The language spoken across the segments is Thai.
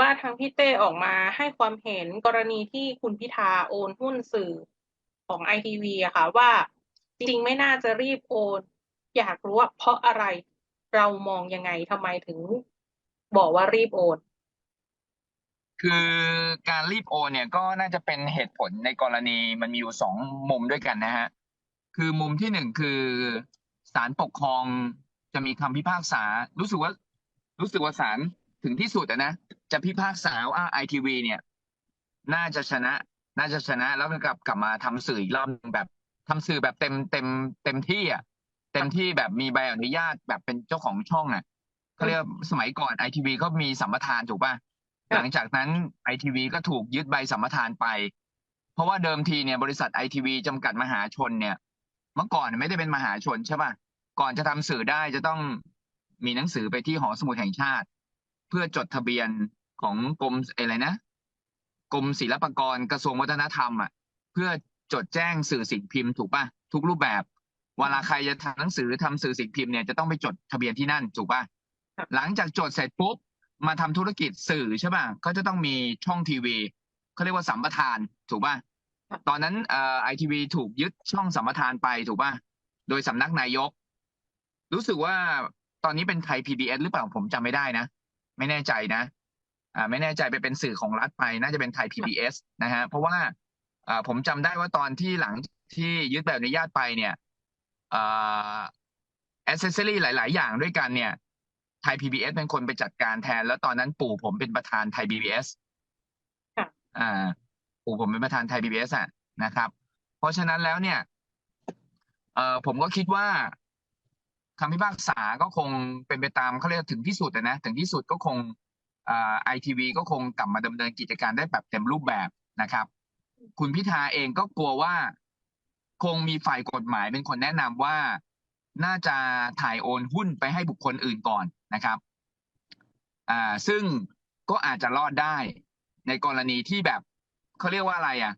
ว่าทางพี่เต้ออกมาให้ความเห็นกรณีที่คุณพิธาโอนหุ้นสื่อของไอทีวีอะค่ะว่าจริงไม่น่าจะรีบโอน อยากรู้ว่าเพราะอะไรเรามองยังไงทำไมถึงบอกว่ารีบโอน คือการรีบโอนเนี่ยก็น่าจะเป็นเหตุผลในกรณีมันมีอยู่สองมุมด้วยกันนะฮะ คือมุมที่หนึ่งคือศาลปกครองจะมีคำพิพากษา รู้สึกว่า รู้สึกว่าศาลถึงที่สุดอะนะ จะพิพากษาว่าไอทีวีเนี่ย น่าจะชนะ น่าจะชนะ แล้วก็กลับกลับมาทำสื่ออีกรอบหนึ่งแบบทำสื่อแบบเต็มเต็มเต็มที่อะเต็มที่แบบมีใบอนุญาตแบบเป็นเจ้าของช่องอะเขาเรียกว่าสมัยก่อนไอทีวีก็มีสัมปทานถูกป่ะครับหลังจากนั้นไอทีวีก็ถูกยึดใบสัมปทานไป เพราะว่าเดิมทีเนี่ยบริษัทไอทีวีจำกัดมหาชนเนี่ย เมื่อก่อนไม่ได้เป็นมหาชนใช่ป่ะก่อนจะทำสื่อได้จะต้องมีหนังสือไปที่หอสมุดแห่งชาติ เพื่อจดทะเบียน ของกรมอะไรนะกรมศิลปากรกระทรวงวัฒนธรรมอะเพื่อจดแจ้งสื่อสิ่งพิมพ์ถูกป่ะทุกรูปแบบเวลาใครจะทำหนังสือทำสื่อสิ่งพิมพ์เนี่ยจะต้องไปจดทะเบียนที่นั่นถูกป่ะหลังจากจดเสร็จปุ๊บมาทำธุรกิจสื่อใช่ป่ะก็จะต้องมีช่องทีวีเขาเรียกว่าสัมปทานถูกป่ะตอนนั้นเอ่อไอทีวีถูกยึดช่องสัมปทานไปถูกป่ะโดยสำนักนายก รู้สึกว่าตอนนี้เป็นไทย PBS หรือเปล่าผมจำไม่ได้นะ ไม่แน่ใจนะ อ่าไม่แน่ใจไปเป็นสื่อของรัฐไป น่าจะเป็นไทย PBS นะฮะเพราะว่าอ่าผมจำได้ว่าตอนที่หลังที่ยึดใบอนุญาตไปเนี่ยอ่าแอสเซสซอรี่หลาย ๆ อย่างด้วยกันเนี่ยไทย PBS เป็นคนไปจัดการแทน แล้วตอนนั้นปู่ผมเป็นประธานไทย PBS ค่ะอ่าปู่ผมเป็นประธานไทย PBS อะนะครับ เพราะฉะนั้นแล้วเนี่ยเอ่อผมก็คิดว่าคำพิพากษาก็คงเป็นไปตามเขาเรียกถึงที่สุดอะนะถึงที่สุดก็คง ไอทีวีก็คงกลับมาดำเนินกิจการได้แบบเต็มรูปแบบนะครับ คุณพิธาเองก็กลัวว่า คงมีฝ่ายกฎหมายเป็นคนแนะนำว่าน่าจะถ่ายโอนหุ้นไปให้บุคคลอื่นก่อนนะครับอ่าซึ่งก็อาจจะรอดได้ในกรณีที่แบบเขาเรียกว่าอะไรอะ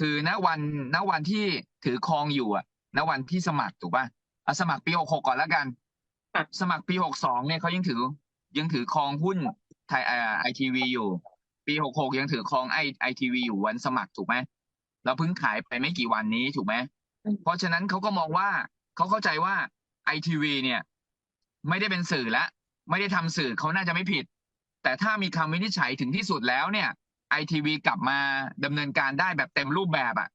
คือณวันณวันที่ถือครองอยู่อะณวันที่สมัครถูกป่ะเอาสมัครปีหกหกก่อนแล้วกันค่ะสมัครปีหกสองเนี่ยเขายังถือยังถือครองหุ้น ไทยไอทีวีอยู่ ปีหกหกยังถือครองไอไอทีวีอยู่วันสมัครถูกไหมเราเพิ่งขายไปไม่กี่วันนี้ถูกไหมอืมเพราะฉะนั้นเขาก็มองว่าเขาเข้าใจว่าไอทีวีเนี่ย ไม่ได้เป็นสื่อละไม่ได้ทำสื่อเขาน่าจะไม่ผิด แต่ถ้ามีคำวินิจฉัยถึงที่สุดแล้วเนี่ยไอทีวีกลับมาดำเนินการได้แบบเต็มรูปแบบอะ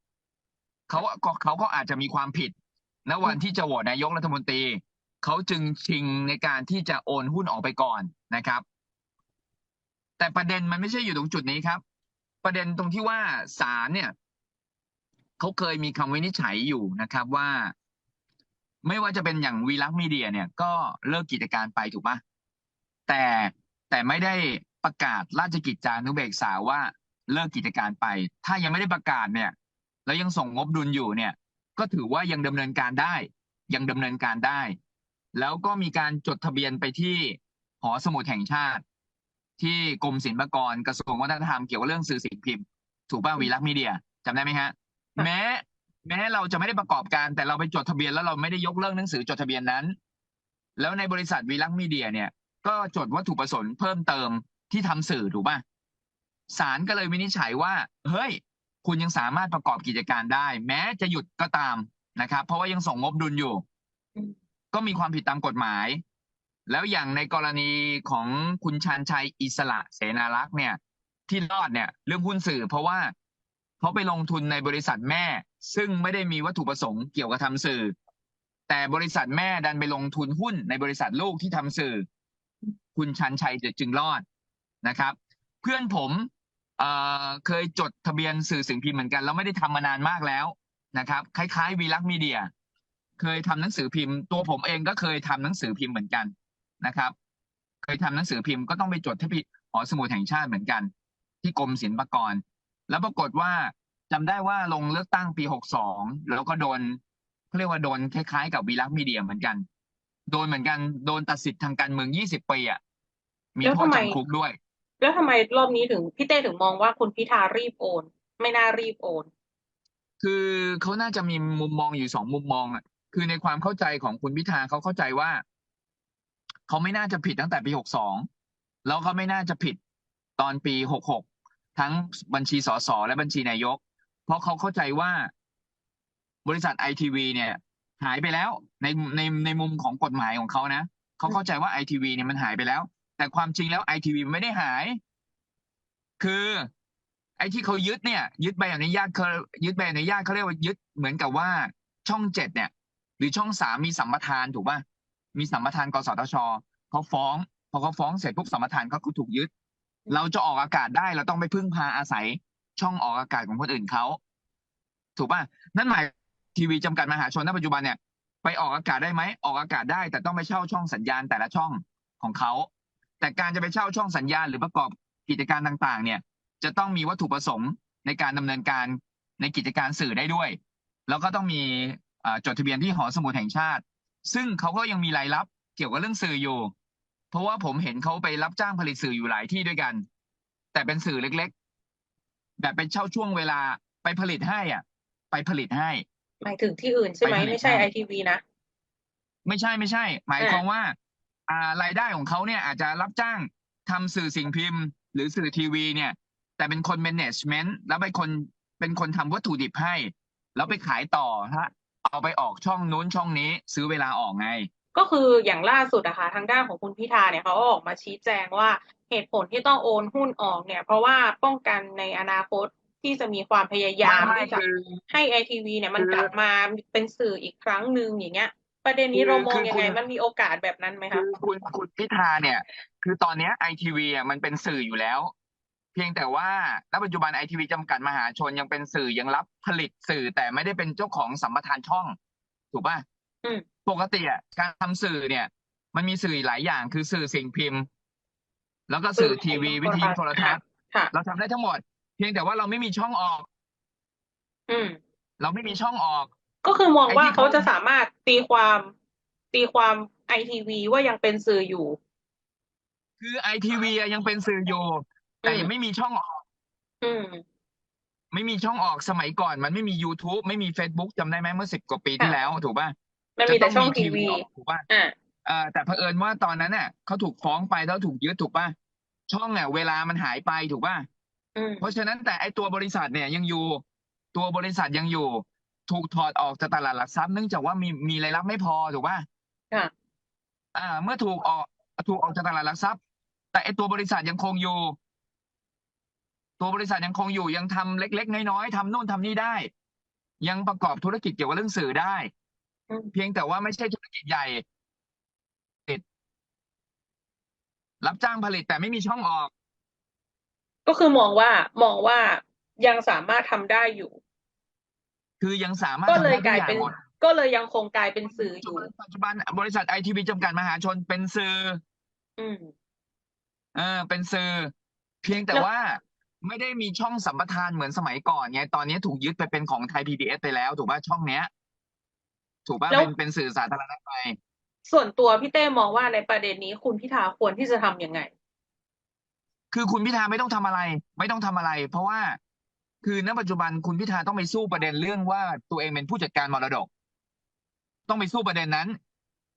เขาก็เขาก็อาจจะมีความผิดณวันที่จะโหวตนายกรัฐมนตรีเขาจึงชิงในการที่จะโอนหุ้นออกไปก่อนนะครับ แต่ประเด็นมันไม่ใช่อยู่ตรงจุดนี้ครับ ประเด็นตรงที่ว่าศาลเนี่ยเขาเคยมีคำวินิจฉัยอยู่นะครับว่า ไม่ว่าจะเป็นอย่างวีลักซ์มีเดียเนี่ย ก็เลิกกิจการไปถูกปะแต่แต่ไม่ได้ประกาศราชกิจจานุเบกษาว่าเลิกกิจการไป ถ้ายังไม่ได้ประกาศเนี่ย แล้วยังส่งงบดุลอยู่เนี่ย ก็ถือว่ายังดำเนินการได้ ยังดำเนินการได้ แล้วก็มีการจดทะเบียนไปที่หอสมุดแห่งชาติ ที่กรมศิลปากรกระทรวงวัฒนธรรมเกี่ยวกับเรื่องสื่อสิ่งพิมพ์ ถูกป่ะวีลักษณ์มีเดียจำได้ไหมฮะ แม้ แม้เราจะไม่ได้ประกอบการ แต่เราไปจดทะเบียนแล้วเราไม่ได้ยกเลิกหนังสือจดทะเบียนนั้น แล้วในบริษัทวีลักษณ์มีเดียเนี่ย ก็จดวัตถุประสงค์เพิ่มเติมที่ทำสื่อถูกป่ะศาลก็เลยวินิจฉัยว่า เฮ้ย คุณยังสามารถประกอบกิจการได้ แม้จะหยุดก็ตามนะครับ เพราะว่ายังส่งงบดุลอยู่อืมก็มีความผิดตามกฎหมาย แล้วอย่างในกรณีของคุณชาญชัยอิสระเสนารักษ์เนี่ย ที่รอดเนี่ย เรื่องหุ้นสื่อ เพราะว่าเขาไปลงทุนในบริษัทแม่ ซึ่งไม่ได้มีวัตถุประสงค์เกี่ยวกับทำสื่อ แต่บริษัทแม่ดันไปลงทุนหุ้นในบริษัทลูกที่ทำสื่อ คุณชันชัยจึงรอดนะครับ เพื่อนผมเเคยจดทะเบียนสื่อสิ่งพิมพ์เหมือนกันแล้วไม่ได้ทำมานานมากแล้วนะครับ คล้ายๆวีลักษ์มีเดีย เคยทำหนังสือพิมพ์ ตัวผมเองก็เคยทำหนังสือพิมพ์เหมือนกัน นะครับ เคยทำหนังสือพิมพ์ก็ต้องไปจดที่หอสมุดแห่งชาติเหมือนกัน ที่กรมศิลปากร แล้วปรากฏว่าจำได้ว่าลงเลือกตั้งปีหกสองแล้วก็โดนเขาเรียกว่าโดนคล้ายๆ กับวีลักษณ์มีเดียเหมือนกัน โดนเหมือนกันโดนตัดสิทธิ์ทางการเมืองยี่สิบปีอะมีแล้วโทษทำไมจำคุกด้วย แล้วทำไมรอบนี้ถึงพี่เต้ถึงมองว่าคุณพิธารีบโอน ไม่น่ารีบโอน คือเขาน่าจะมีมุมมองอยู่สองมุมมองอะคือในความเข้าใจของคุณพิธาเขาเข้าใจว่า เขาไม่น่าจะผิดตั้งแต่ปีหกสองแล้วเขาไม่น่าจะผิดตอนปีหกหกทั้งบัญชีสสและบัญชีนายก เพราะเขาเข้าใจว่าบริษัทไอทีวีเนี่ย หายไปแล้วในในในมุมของกฎหมายของเขานะเขาเข้าใจว่าไอทีวีเนี่ยมันหายไปแล้ว แต่ความจริงแล้วไอทีวีไม่ได้หาย คือไอ้ที่เขายึดเนี่ย ยึดใบอนุญาตเขายึดใบอนุญาตเขาเรียกว่ายึดเหมือนกับว่าช่องเจ็ดเนี่ย หรือช่องสามมีสัมปทานถูกป่ะ มีสัมปทานกสทชเขาฟ้องพอเขาฟ้องเสร็จปุ๊บสัมปทานก็ถูกยึด เราจะออกอากาศได้เราต้องไปพึ่งพาอาศัยช่องออกอากาศของคนอื่นเขาถูกป่ะนั่นหมายทีวีจำกัดมหาชนณปัจจุบันเนี่ยไปออกอากาศได้ไหมออกอากาศได้ แต่ต้องไปเช่าช่องสัญญาณแต่ละช่องของเขาแต่การจะไปเช่าช่องสัญญาณหรือประกอบกิจการต่างๆ เนี่ย จะต้องมีวัตถุประสงค์ในการดำเนินการในกิจการสื่อได้ด้วย แล้วก็ต้องมีอ่าจดทะเบียนที่หอสมุดแห่งชาติ ซึ่งเขาก็ยังมีรายรับเกี่ยวกับเรื่องสื่ออยู่ เพราะว่าผมเห็นเขาไปรับจ้างผลิตสื่ออยู่หลายที่ด้วยกัน แต่เป็นสื่อเล็กๆ แบบเป็นเช่าช่วงเวลาไปผลิตให้อะ ไปผลิตให้หมายถึงที่อื่นใช่ไหมไปผลิตไม่ใช่ให้ไอทีวีนะไม่ใช่ไม่ใช่ หมายอ่าความว่า อ่ารายได้ของเขาเนี่ยอาจจะรับจ้างทำสื่อสิ่งพิมพ์ หรือสื่อทีวีเนี่ย แต่เป็นคน management แล้วเป็นคนเป็นคนทำวัตถุดิบให้ แล้วไปขายต่อฮะ เอาไปออกช่องนู้นช่องนี้ซื้อเวลาออกไง ก็คืออย่างล่าสุดนะคะทางด้านของคุณพิธาเนี่ยเขาก็ออกมาชี้แจงว่าเหตุผลที่ต้องโอนหุ้นออกเนี่ย เพราะว่าป้องกันในอนาคตที่จะมีความพยายามไม่ที่จะคือให้ไอทีวีเนี่ยมันคือกลับมาเป็นสื่ออีกครั้งหนึ่งอย่างเงี้ย ประเด็นนี้คือเรามองคือยังไงคุณมันมีโอกาสแบบนั้นไหมคืคะอคุณคุณพิธาเนี่ย คือตอนเนี้ไอทีวีอะมันเป็นสื่ออยู่แล้ว เพียงแต่ว่าณปัจจุบันไอทีวีจำกัดมหาชนยังเป็นสื่อยังรับผลิตสื่อแต่ไม่ได้เป็นเจ้าของสัมปทานช่อง ถูกป่ะอืมปกติอะการทำสื่อเนี่ย มันมีสื่อหลายอย่างคือสื่อสิ่งพิมพ์ แล้วก็สื่อทีวีวิทยุโทรทัศน์ค่ะเราทำได้ทั้งหมด เพียงแต่ว่าเราไม่มีช่องออก อืม เราไม่มีช่องออก ก็คือมองว่าไอ้ที่เขาเขาจะสามารถตีความตีความไอทีวีว่ายังเป็นสื่ออยู่ คือไอทีวียังเป็นสื่ออยู่ แต่ยังไม่มีช่องออก อืม ไม่มีช่องออกสมัยก่อน มันไม่มี YouTube ไม่มี Facebook จำได้ไหมเมื่อสิบกว่าปีที่ค่ะ แล้ว ถูกป่ะมันมีแต่จะช่ต้องทีวี ออกถูกป่ะอ่าเอ่อแต่เผอิญว่าตอนนั้นน่ะเขาถูกฟ้องไปแล้วถูกยึดถูกป่ะช่องเนี่ยเวลามันหายไปถูกป่ะ อืม เพราะฉะนั้นแต่ไอตัวบริษัทเนี่ยยังอยู่ ตัวบริษัทยังอยู่ ถูกถอดออกจากตลาดหลักทรัพย์เนื่องจากว่ามีมีรายรับไม่พอถูกป่ะค่ะ อ่า เมื่อถูกออกถูกออกจากตลาดหลักทรัพย์ แต่ไอตัวบริษัทยังคงอยู่ ตัวบริษัทยังคงอยู่ยังทำเล็ก ๆ น้อยๆทำนู่นทำนี่ได้ ยังประกอบธุรกิจเกี่ยวกับเรื่องสื่อได้อืมเพียงแต่ว่าไม่ใช่ธุรกิจใหญ่ติดรับจ้างผลิตแต่ไม่มีช่องออก ก็คือมองว่ามองว่ายังสามารถทำได้อยู่ คือยังสามารถก็ทำเลได้ยทุกลายอย่างเป็นหมดก็เลยยังคงกลายเป็นสื่ออยู่ปัจจุบันบริษัทไอทีวีจำกัดมหาชนเป็นสื่อ อืมเออเป็นสื่อ เพียงแต่แล้วว่า ไม่ได้มีช่องสัมปทานเหมือนสมัยก่อนไงตอนนี้ถูกยึดไปเป็นของไทยพีบีเอสไปแล้ว ถูกป่ะช่องเนี้ย ถูกป่ะแล้ว เป็นเป็นสื่อสาธารณะไป ส่วนตัวพี่เต้มองว่าในประเด็นนี้คุณพิธาควรที่จะทำยังไง คือคุณพิธาไม่ต้องทำอะไร ไม่ต้องทำอะไร เพราะว่า คือณปัจจุบันคุณพิธาต้องไปสู้ประเด็นเรื่องว่าตัวเองเป็นผู้จัดการมรดก ต้องไปสู้ประเด็นนั้น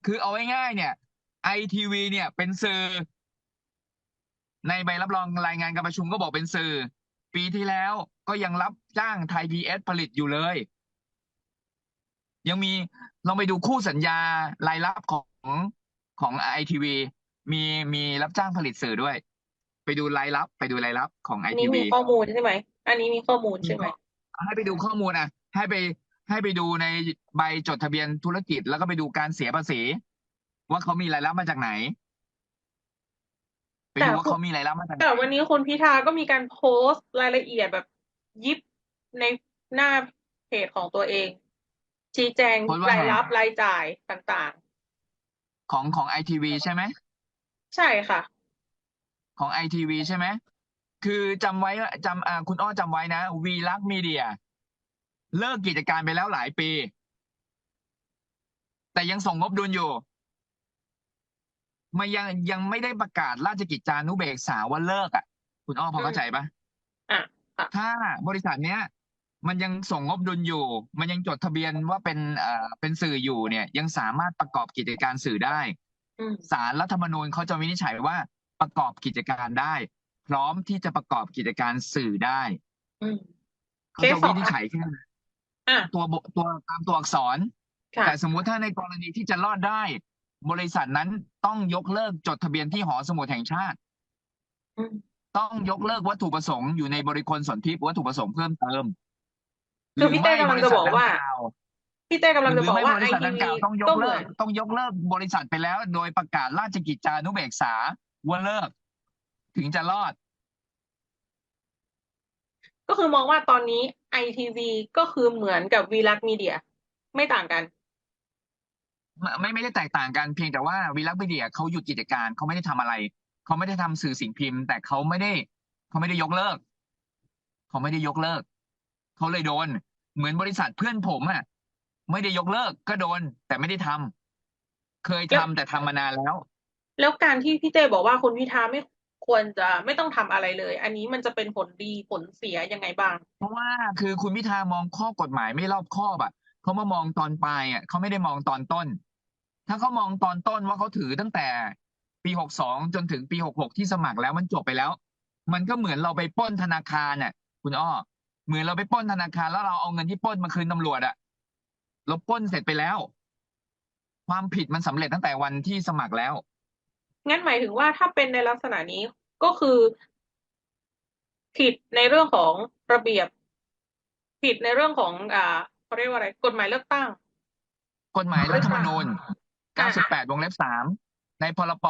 คือเอาง่ายๆเนี่ยไอทีวีเนี่ยเป็นสื่อ ในใบรับรองรายงานการประชุมก็บอกเป็นสื่อ ปีที่แล้วก็ยังรับจ้างไทยพีเอสผลิตอยู่เลย ยังมีลองไปดูคู่สัญญารายรับของของไอทีวีมีมีรับจ้างผลิตสื่อด้วย ไปดูรายรับ ไปดูรายรับของไออันทีนี้วี มีข้อมูลใช่ไหม อันนี้มีข้อมูลใช่ไหม ให้ไปดูข้อมูลอะ ให้ไปให้ไปดูในใบจดทะเบียนธุรกิจ แล้วก็ไปดูการเสียภาษี ว่าเขามีรายรับมาจากไหน ไปดูว่าเขามีรายรับมาจากไหนแต่วันนี้คุณพิธาก็มีการโพสต์รายละเอียดแบบยิบในหน้าเพจของตัวเอง ชี้แจงโพสต์ว่าไงรายรับรายจ่ายต่างของของไอทีวีใช่ไหมๆใช่ค่ะ ของไอทีวีใช่ไหม คือจำไว้ว่าจำอ่าคุณอ้อจำไว้นะวีลักมีเดีย เลิกกิจการไปแล้วหลายปี แต่ยังส่งงบดุลอยู่ มันยังยังไม่ได้ประกาศราชกิจจานุเบกษาว่าเลิกอะ คุณอ้อพอเข้าใจปะอะค่ะถ้าบริษัทเนี้ย มันยังส่งงบดุลอยู่ มันยังจดทะเบียนว่าเป็นเอ่อเป็นสื่ออยู่เนี่ย ยังสามารถประกอบกิจการสื่อได้อืมศาลรัฐธรรมนูญเขาจะวินิจฉัยว่าประกอบกิจการได้ พร้อมที่จะประกอบกิจการสื่อได้อืมเขาเคสจะสองวินิจฉัยแค่อะตัวบตัวตามตัวอักษรค่ะแต่สมมุติถ้าในกรณีที่จะรอดได้ บริษัทนั้นต้องยกเลิกจดทะเบียนที่หอสมุดแห่งชาติอืมต้องยกเลิกวัตถุประสงค์อยู่ในบริคลสนธิวัตถุประสงค์เพิ่มเติมคือพี่เต้กำลังจะบอกว่าหรืไม่บริษัทดังกล่พี่เต้กำลังจะหรืบอกไม่ว่าบไอริษัททีดังวีกล่าวต้องยก็กเหมืเลิอกนต้องยกเลิกบริษัทไปแล้ว โดยประกาศราชกิจจานุเบกษาว่าเลิก ถึงจะรอด ก็คือมองว่าตอนนี้ไอทีวีก็คือเหมือนกับวีลักมีเดีย ไม่ต่างกัน ไม่ไม่ไม่ได้แตกต่างกันเพียงแต่ว่าวีลักวิเดียเขาหยุดกิจการเขาไม่ได้ทำอะไรเขาไม่ได้ทำสื่อสิ่งพิมพ์ แต่เขาไม่ได้เขาไม่ได้ยกเลิกเขาไม่ได้ยกเลิกเขาเลยโดน เหมือนบริษัทเพื่อนผมอะไม่ได้ยกเลิกก็โดน แต่ไม่ได้ทำเคยทำแต่ทำมานานแล้ว แล้วการที่พี่เต้บอกว่าคุณพิธาไม่ควรจะไม่ต้องทำอะไรเลย อันนี้มันจะเป็นผลดีผลเสียยังไงบ้าง เพราะว่าคือคุณพิธามองข้อกฎหมายไม่รอบคอบอะเขามามองตอนปลายอะเขาไม่ได้มองตอนต้น ถ้าเขามองตอนต้นว่าเขาถือตั้งแต่ปีหกสองจนถึงปีหกหกที่สมัครแล้วมันจบไปแล้ว มันก็เหมือนเราไปปล้นธนาคารน่ะ คุณอ้อเหมือนเราไปปล้นธนาคารแล้วเราเอาเงินที่ปล้นมาคืนตำรวจอะเราปล้นเสร็จไปแล้ว ความผิดมันสำเร็จตั้งแต่วันที่สมัครแล้ว งั้นหมายถึงว่าถ้าเป็นในลักษณะนี้ก็คือ ผิดในเรื่องของระเบียบ ผิดในเรื่องของ อ่าเขาเรียกว่าอะไร กฎหมายเลือกตั้ง กฎหมายรัฐธรรมนูญอ่า 98 วงเล็บ 3 ในพรป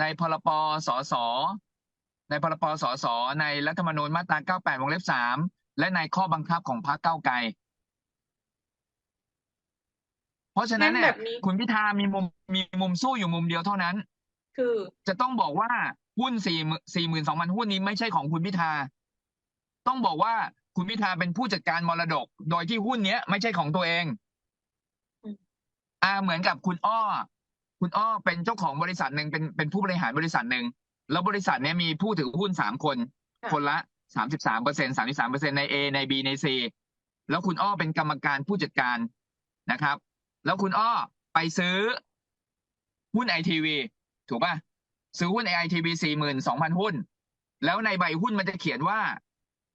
ในพรปสสในพรปสสในรัฐธรรมนูญมาตรา 98 วงเล็บ 3 และในข้อบังคับของพรรคก้าวไกล เพราะฉะนั้นเนี่งั้ยนแบบนี้คุณพิธามีมุมมีมุมสู้อยู่มุมเดียวเท่านั้น คือจะต้องบอกว่าหุ้นสี่สี่หมื่นสองพันหุ้นนี้ไม่ใช่ของคุณพิธา ต้องบอกว่าคุณพิธาเป็นผู้จัดการมรดก โดยที่หุ้นเนี้ยไม่ใช่ของตัวเองอืม อ่าเหมือนกับคุณอ้อ คุณอ้อเป็นเจ้าของบริษัทหนึ่งเป็นเป็นผู้บริหารบริษัทหนึ่งแล้วบริษัทเนี้ยมีผู้ถือหุ้นสามคน คนละสามสิบสามเปอร์เซ็นสามสิบสามเปอร์เซ็นใน A ใน B ใน C แล้วคุณอ้อเป็นกรรมการผู้จัดการนะครับ แล้วคุณอ้อไปซื้อหุ้นไอทีวีถูกป่ะซื้อหุ้นไอทีวีสี่หมื่นสองพันหุ้น แล้วในใบหุ้นมันจะเขียนว่า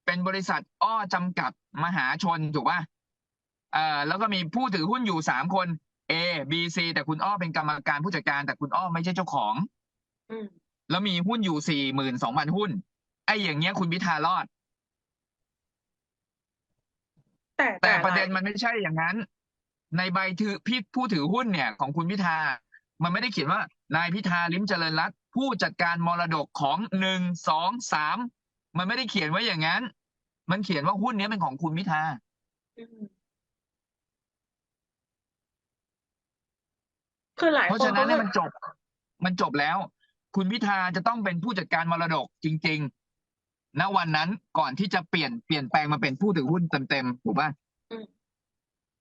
เป็นบริษัทอ้อจำกัดมหาชนถูกป่ะเอ่อแล้วก็มีผู้ถือหุ้นอยู่สามคน A B C แต่คุณอ้อเป็นกรรมการผู้จัดการ แต่คุณอ้อไม่ใช่เจ้าของอืมแล้วมีหุ้นอยู่สี่หมื่นสองพันหุ้น ไอ้อย่างเงี้ยคุณพิธารอด แต่แต่ประหลายเด็นมันไม่ใช่อย่างนั้น ในใบถือพี่ผู้ถือหุ้นเนี่ย ของคุณพิธา มันไม่ได้เขียนว่านายพิธาลิ้มเจริญรัตน์ผู้จัดการมรดกของหนึ่งสองสามมันไม่ได้เขียนไว้อย่างนั้น มันเขียนว่าหุ้นเนี้ยเป็นของคุณพิธา อืม คือหลายเพราะคนฉะนั้นเขาเนี่ยก็มันจบ มันจบแล้ว คุณพิธาจะต้องเป็นผู้จัดการมรดกจริง ๆ ณวันนั้นก่อนที่จะเปลี่ยนเปลี่ยนแปลงมาเป็นผู้ถือหุ้นเต็มๆถูกป่ะอืม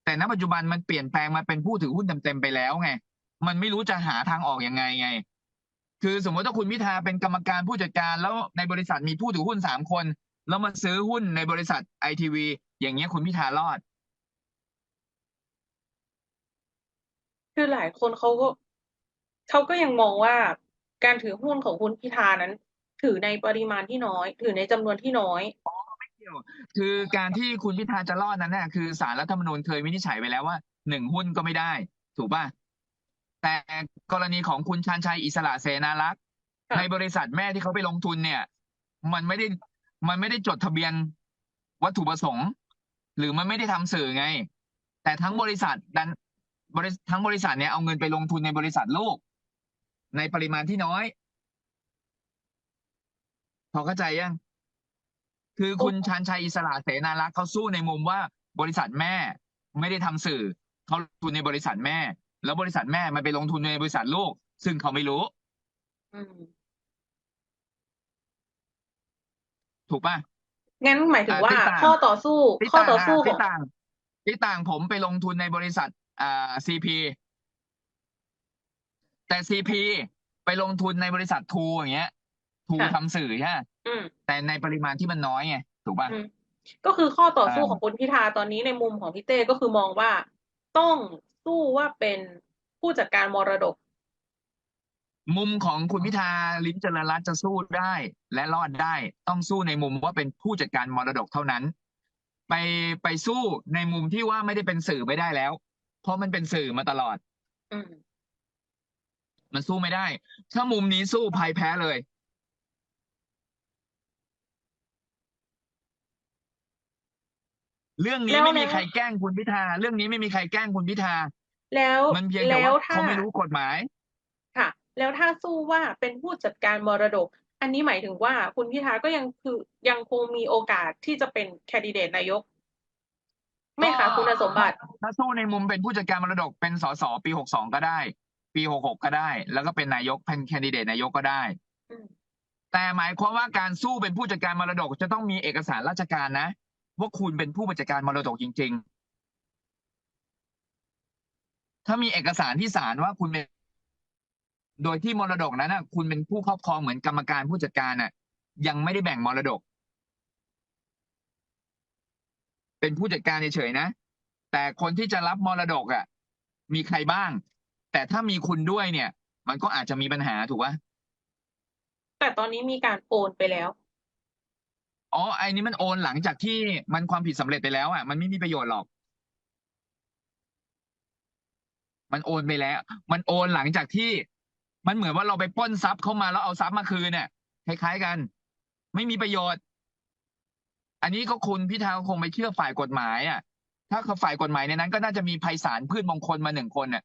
แต่ณปัจจุบันมันเปลี่ยนแปลงมาเป็นผู้ถือหุ้นเต็มๆไปแล้วไง มันไม่รู้จะหาทางออกยังไงไง คือสมมติถ้าคุณพิธาเป็นกรรมการผู้จัดการแล้วในบริษัทมีผู้ถือหุ้นสามคน แล้วมาซื้อหุ้นในบริษัทไอทีวีอย่างเงี้ยคุณพิธารอด คือหลายคนเขาก็ เขาก็ยังมองว่าการถือหุ้นของคุณพิธานั้น ถือในปริมาณที่น้อย ถือในจำนวนที่น้อย คือการที่คุณพิธาจะรอดนั้นน่ะคือสารรัฐธรรมนูญเคยวินิจฉัยไปแล้วว่าหนึ่งหุ้นก็ไม่ได้ ถูกป่ะแต่กรณีของคุณชาญชัยอิสระเสนารักษ์ค่ะในบริษัทแม่ที่เขาไปลงทุนเนี่ย มันไม่ได้มันไม่ได้จดทะเบียนวัตถุประสงค์ หรือมันไม่ได้ทำสื่อไง แต่ทั้งบริษัทดัน บริทั้งบริษัทเนี่ยเอาเงินไปลงทุนในบริษัทลูก ในปริมาณที่น้อย พอเข้าใจยัง คือคุณชาญชัยอิสระเสนารักษ์เขาสู้ในมุมว่าบริษัทแม่ ไม่ได้ทำสื่อเขาลงทุนในบริษัทแม่ แล้วบริษัทแม่มันไปลงทุนในบริษัทลูก ซึ่งเขาไม่รู้อืมถูกป่ะงั้นหมายถึงอ่าว่าที่ต่างข้อต่อสู้ที่ข้อต่างต่อสู้อะขอที่งต่าง ที่ต่างผมไปลงทุนในบริษัท อ่าซีพีแต่ซีพีไปลงทุนในบริษัททูอย่างเงี้ย ทูค่ะ ทำสื่อใช่ไหมอืม แต่ในปริมาณที่มันน้อยไงถูกป่ะ อืมก็คือข้อต่อสู้อ่าของคุณพิธาตอนนี้ในมุมของพี่เต้ก็คือมองว่าต้องสู้ว่าเป็นผู้จัดการมรดก มุมของคุณพิธาลิ้มเจริญรัตน์จะสู้ได้ และรอดได้ต้องสู้ในมุมว่าเป็นผู้จัดการมรดกเท่านั้น ไปไปสู้ในมุมที่ว่าไม่ได้เป็นสื่อไม่ได้แล้ว เพราะมันเป็นสื่อมาตลอด อืมมันสู้ไม่ได้ ถ้ามุมนี้สู้ภัยแพ้เลย เรื่องนี้แล้วไม่มีแล้ว ใครแกล้งคุณพิธา เรื่องนี้ไม่มีใครแกล้งคุณพิธา แล้วมันเพียงแต่แล้วว่าถ้า เขาไม่รู้กฎหมาย ค่ะ แล้วถ้าสู้ว่าเป็นผู้จัดการมรดก อันนี้หมายถึงว่าคุณพิธาก็ยังคือยังคงมีโอกาสที่จะเป็นแคนดิเดตนายก ไม่ขาดคุณสมบัติ ถ้าสู้ในมุมเป็นผู้จัดการมรดกเป็นสสปีหกสองก็ได้ ปีหกหกก็ได้ แล้วก็เป็นนายกเป็นแคนดิเดตนายกก็ได้อืมแต่หมายความว่าการสู้เป็นผู้จัดการมรดกจะต้องมีเอกสารราชการนะ ว่าคุณเป็นผู้จัดการมรดกจริง ๆ ถ้ามีเอกสารที่ศาลว่าคุณเป็นโดยที่มรดกนั้นนะคุณเป็นผู้ครอบครองเหมือนกรรมการผู้จัดการน่ะ ยังไม่ได้แบ่งมรดก เป็นผู้จัดการเฉยๆนะ แต่คนที่จะรับมรดกอะ มีใครบ้าง แต่ถ้ามีคุณด้วยเนี่ย มันก็อาจจะมีปัญหาถูกปะแต่ตอนนี้มีการโอนไปแล้ว อ๋อไอ้นี้มันโอนหลังจากที่มันความผิดสำเร็จไปแล้วอะ มันไม่มีประโยชน์หรอก มันโอนไปแล้ว มันโอนหลังจากที่ มันเหมือนว่าเราไปปล้นทรัพย์เข้ามาแล้วเอาทรัพย์มาคืนเนี่ยคล้ายๆกัน ไม่มีประโยชน์ อันนี้ก็คุณพิธาคงไปเชื่อฝ่ายกฎหมายอะ ถ้าเขาฝ่ายกฎหมายในนั้น ก็น่าจะมีไพศาลพืชมงคลมาหนึ่งคนเนี่ย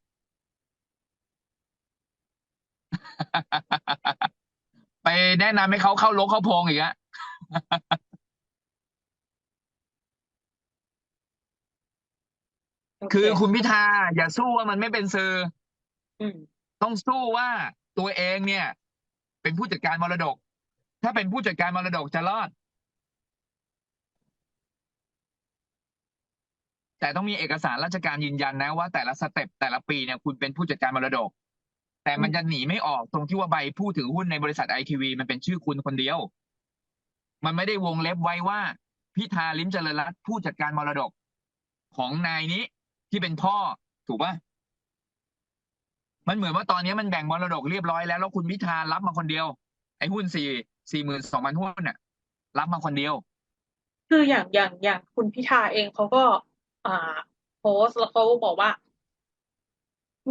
ไปแนะนำให้เขาเข้าลกเข้าโพงอีกอะโอเคคือคุณพิธาอย่าสู้ว่ามันไม่เป็นสื่ออืมต้องสู้ว่าตัวเองเนี่ย เป็นผู้จัดการมรดก ถ้าเป็นผู้จัดการมรดกจะรอด แต่ต้องมีเอกสารราชการยืนยันนะว่าแต่ละสเต็ปแต่ละปีเนี่ยคุณเป็นผู้จัดการมรดก แต่มันจะหนีไม่ออกตรงที่ว่าใบผู้ถือหุ้นในบริษัทไอทีวีมันเป็นชื่อคุณคนเดียว มันไม่ได้วงเล็บไว้ว่าพิธาลิ้มเจริญรัตน์ผู้จัดการมรดก ของนายนี้ที่เป็นพ่อถูกปะมันเหมือนว่าตอนนี้มันแบ่งมรดกเรียบร้อยแล้วแล้วคุณพิธารับมาคนเดียว ไอ้หุ้นสี่สี่หมื่นสองพันหุ้นน่ะ รับมาคนเดียว คืออย่างอย่างอย่างคุณพิธาเองเขาก็ อ่าโพสแล้วเขาบอกว่า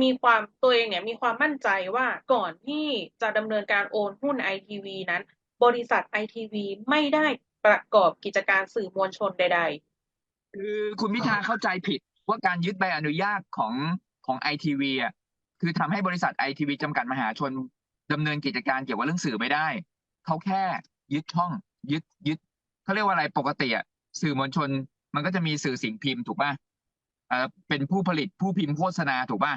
มีความตัวเองเนี่ย มีความมั่นใจว่าก่อนที่จะดำเนินการโอนหุ้นไอทีวีนั้น บริษัทไอทีวีไม่ได้ประกอบกิจการสื่อมวลชนใด ๆ คือคุณพิธาเข้าใจผิดว่าการยึดใบอนุญาตของของไอทีวีอะคือทำให้บริษัทไอทีวีจำกัดมหาชนดำเนินกิจการเกี่ยวกับเรื่องสื่อไม่ได้ เขาแค่ยึดช่องยึดยึดเขาเรียกว่าอะไรปกติอะสื่อมวลชน มันก็จะมีสื่อสิ่งพิมพ์ถูกป่ะเอ่อเป็นผู้ผลิตผู้พิมพ์โฆษณาถูกป่ะ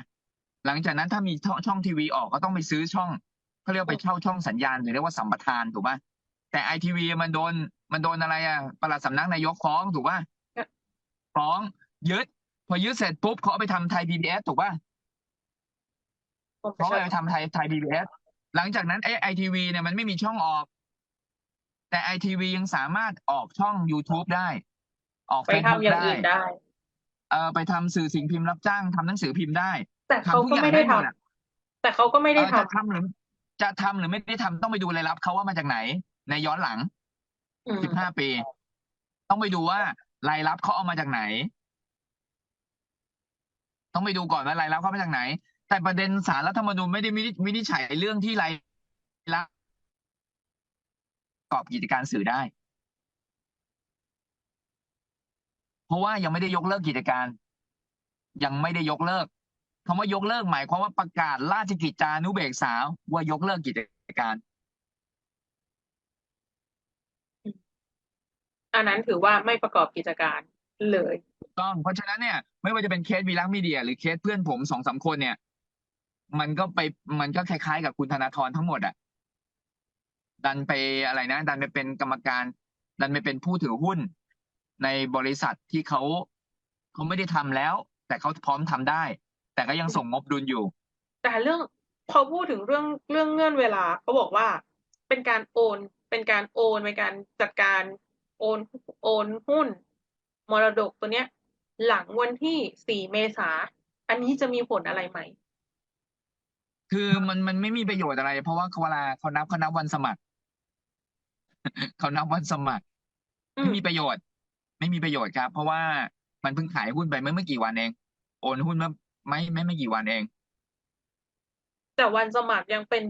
หลังจากนั้นถ้ามีช่องช่องทีวีออกก็ต้องไปซื้อช่องเขาเรียกว่าไปเช่าช่องสัญญาณหรือเรียกว่าสัมปทานถูกป่ะแต่ไอทีวีมันโดนมันโดนอะไรอะปลัดสำนักนายกฟ้องถูกป่ะฟ้องยึดพอยึดเสร็จปุ๊บเขาเอาไปทำไทยพีบีเอสถูกป่ะๆผมเขาไม่เอาใช่ไปทำไทยไทยพีบีเอสหลังจากนั้นไอไอทีวีเนี่ยมันไม่มีช่องออก แต่ไอทีวียังสามารถออกช่อง YouTube ได้ ออกไปเฟซทำบุ๊กอย่างได้อื่นได้ เออไปทำสื่อสิ่งพิมพ์รับจ้างทำหนังสือพิมพ์ได้ แต่เขาทำทุกก็อย่างไม่ได้ได้หมทำดอะแต่เขาก็ไม่เอได้อทจะทำหรือจะทำหรือไม่ได้ทำต้องไปดูรายรับเขาว่ามาจากไหน ในย้อนหลังำอืมสิบห้าปี ต้องไปดูว่ารายรับเขาเอามาจากไหน ต้องไปดูก่อนว่ารายรับเขามาจากไหน แต่ประเด็นสารรัฐธรรมนูญไม่ได้วินิวินิจฉัยเรื่องที่รายรับประกอบกิจการสื่อได้ เพราะว่ายังไม่ได้ยกเลิกกิจการ ยังไม่ได้ยกเลิกคำว่ายกเลิกหมายความว่าประกาศราชกิจจานุเบกษาว่ายกเลิกกิจการ อันนั้นถือว่าไม่ประกอบกิจการเลยถูกต้อง เพราะฉะนั้นเนี่ย ไม่ว่าจะเป็นเคสวีลักษณ์มีเดีย หรือเคสเพื่อนผมสองสามคนเนี่ย มันก็ไปมันก็คล้ายๆ กับคุณธนาธรทั้งหมดอะดันไปอะไรนะ ดันไปเป็นกรรมการ ดันไปเป็นผู้ถือหุ้น ในบริษัทที่เขาเขาไม่ได้ทำแล้ว แต่เขาพร้อมทำได้ แต่ก็ยังส่งงบดุลอยู่ แต่เรื่องพอพูดถึงเรื่องเรื่องเงื่อนเวลาเขาบอกว่าเป็นการโอน เป็นการโอนเป็นการจัดการโอนโอนหุ้น มรดกตัวเนี้ย หลังวันที่สี่เมษาอันนี้จะมีผลอะไรไหมคือมันมันไม่มีประโยชน์อะไร เพราะว่าเวลาเขานับเขานับวันสมัครเขานับวันสมัครอืไม่มมีประโยชน์ ไม่มีประโยชน์ครับ เพราะว่ามันเพิ่งขายหุ้นไปเมื่อไม่กี่วันเอง โอนหุ้นเมื่อไม่ไม่ไม่กี่วันเอง แต่วันสมัครยังเป็น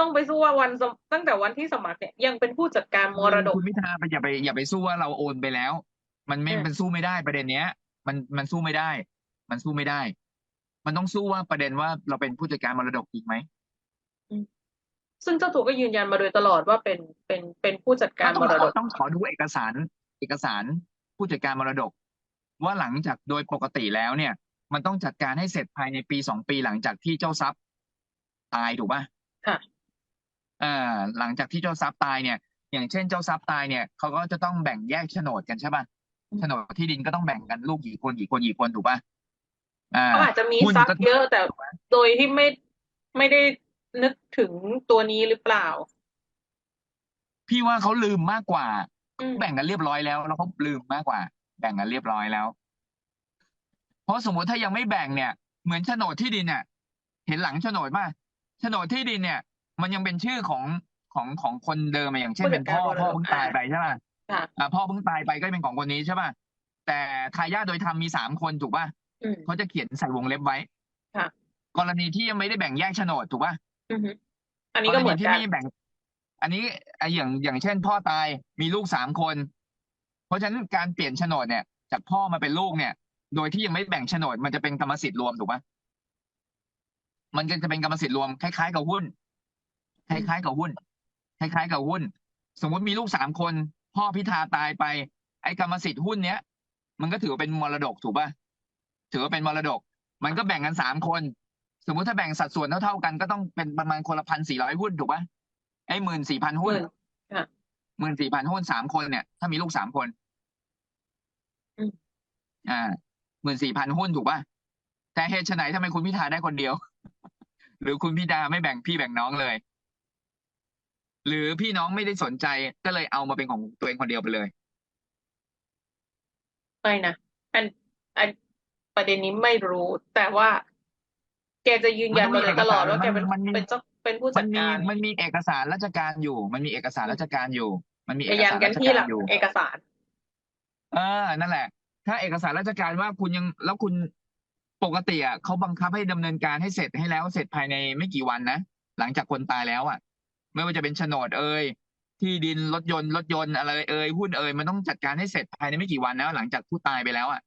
ต้องไปสู้ว่าวันสมตั้งแต่วันที่สมัครเนี่ยยังเป็นผู้จัดการมรดก คุณพิธาไปอย่าไปอย่าไปสู้ว่าเราโอนไปแล้ว มันไม่อืมมันสู้ไม่ได้ประเด็นเนี้ย มันมันสู้ไม่ได้ มันสู้ไม่ได้ มันต้องสู้ว่าประเด็นว่าเราเป็นผู้จัดการมรดกจริงไหมซึ่งเจ้าตัวก็ยืนยันมาโดยตลอดว่าเป็นเป็นเป็นผู้จัดการต้มองรขดอกต้องขอดูเอกสาร เอกสาร ผู้จัดการมรดก ว่าหลังจากโดยปกติแล้วเนี่ย มันต้องจัดการให้เสร็จภายในปีสองปีหลังจากที่เจ้าทรัพย์ตายถูกป่ะค่ะเอ่อหลังจากที่เจ้าทรัพย์ตายเนี่ย อย่างเช่นเจ้าทรัพย์ตายเนี่ยเขาก็จะต้องแบ่งแยกโฉนดกันใช่ป่ะอืมโฉนดที่ดินก็ต้องแบ่งกันลูกกี่คนกี่คนกี่คนถูกป่ะอ่าเขาอาจจะมีหุ้นทรัพก็ย์เยอะแต่โดยที่ไม่ไม่ได้นึกถึงตัวนี้หรือเปล่า พี่ว่าเขาลืมมากกว่าอืม แบ่งกันเรียบร้อยแล้วแล้วเขาลืมมากกว่า แบ่งกันเรียบร้อยแล้ว เพราะสมมติถ้ายังไม่แบ่งเนี่ย เหมือนโฉนดที่ดินเนี่ยเห็นหลังโฉนดป่ะโฉนดที่ดินเนี่ย มันยังเป็นชื่อของของของคนเดิมอะอย่างเช่นผู้จัเป็ดนการพ่อมรดกพ่อเพิ่งตายไปใช่ป่ะค่ะอ่าพ่อเพิ่งตายไปก็เป็นของคนนี้ใช่ป่ะแต่ทายาทโดยธรรมมีสามคนถูกป่ะอืมเขาจะเขียนใส่วงเล็บไว้ค่ะกรณีที่ยังไม่ได้แบ่งแยกโฉนดถูกป่ะอือฮึอันนี้ก็เหมือนรณีที่กันไม่แบ่ง อันนี้ไอ้อย่างอย่างเช่น พ่อตายมีลูกสามคน เพราะฉะนั้นการเปลี่ยนโฉนดเนี่ย จากพ่อมาเป็นลูกเนี่ย โดยที่ยังไม่แบ่งโฉนดมันจะเป็นกรรมสิทธิ์รวมถูกปะมันก็จะเป็นกรรมสิทธิ์รวมคล้ายๆกับหุ้นคล้ายๆกับหุ้นคล้ายๆกับหุ้น สมมติมีลูกสามคน พ่อพิธาตายไป ไอ้กรรมสิทธิ์หุ้นเนี้ยมันก็ถือว่าเป็นมรดกถูกปะถือว่าเป็นมรดก มันก็แบ่งกันสามคน สมมุติถ้าแบ่งสัดส่วนเท่าๆกันก็ต้องเป็นประมาณคนละพันสี่ร้อยหุ้นถูกปะ ไอ้หมื่นสี่พันหหุ้นมื่นค่ะหมื่นสี่พันหุ้นสามคนเนี่ย ถ้ามีลูกสามคนอืมอ่าหมื่นสี่พันหุ้นถูกป่ะแต่เหตุไฉนทำไมคุณพิธาได้คนเดียว หรือคุณพิธาไม่แบ่งพี่แบ่งน้องเลย หรือพี่น้องไม่ได้สนใจก็เลยเอามาเป็นของตัวเองคนเดียวไปเลยไม่นะอันอันประเด็นนี้ไม่รู้ แต่ว่า แกจะยืนยันมาโดยตลอดว่าแกเป็นมันมีเป็นเจ้า เป็นผู้มัจันดมีการมันมีเอกสารราชการอยู่ มันมีเอกสารราชการอยู่ มันมีพเอกยานสารกันราชที่กาหลัรกอยู่ เอกสาร เออ นั่นแหละ ถ้าเอกสารราชการว่าคุณยังแล้วคุณปกติอะเขาบังคับให้ดำเนินการให้เสร็จให้แล้วเสร็จภายในไม่กี่วันนะหลังจากคนตายแล้วอะ ไม่ว่าจะเป็นโฉนดเอ่ยที่ดินรถยนต์รถยนต์อะไรเอ่ยหุ้นเอ่ยมันต้องจัดการให้เสร็จภายในไม่กี่วันนะหลังจากผู้ตายไปแล้วอะ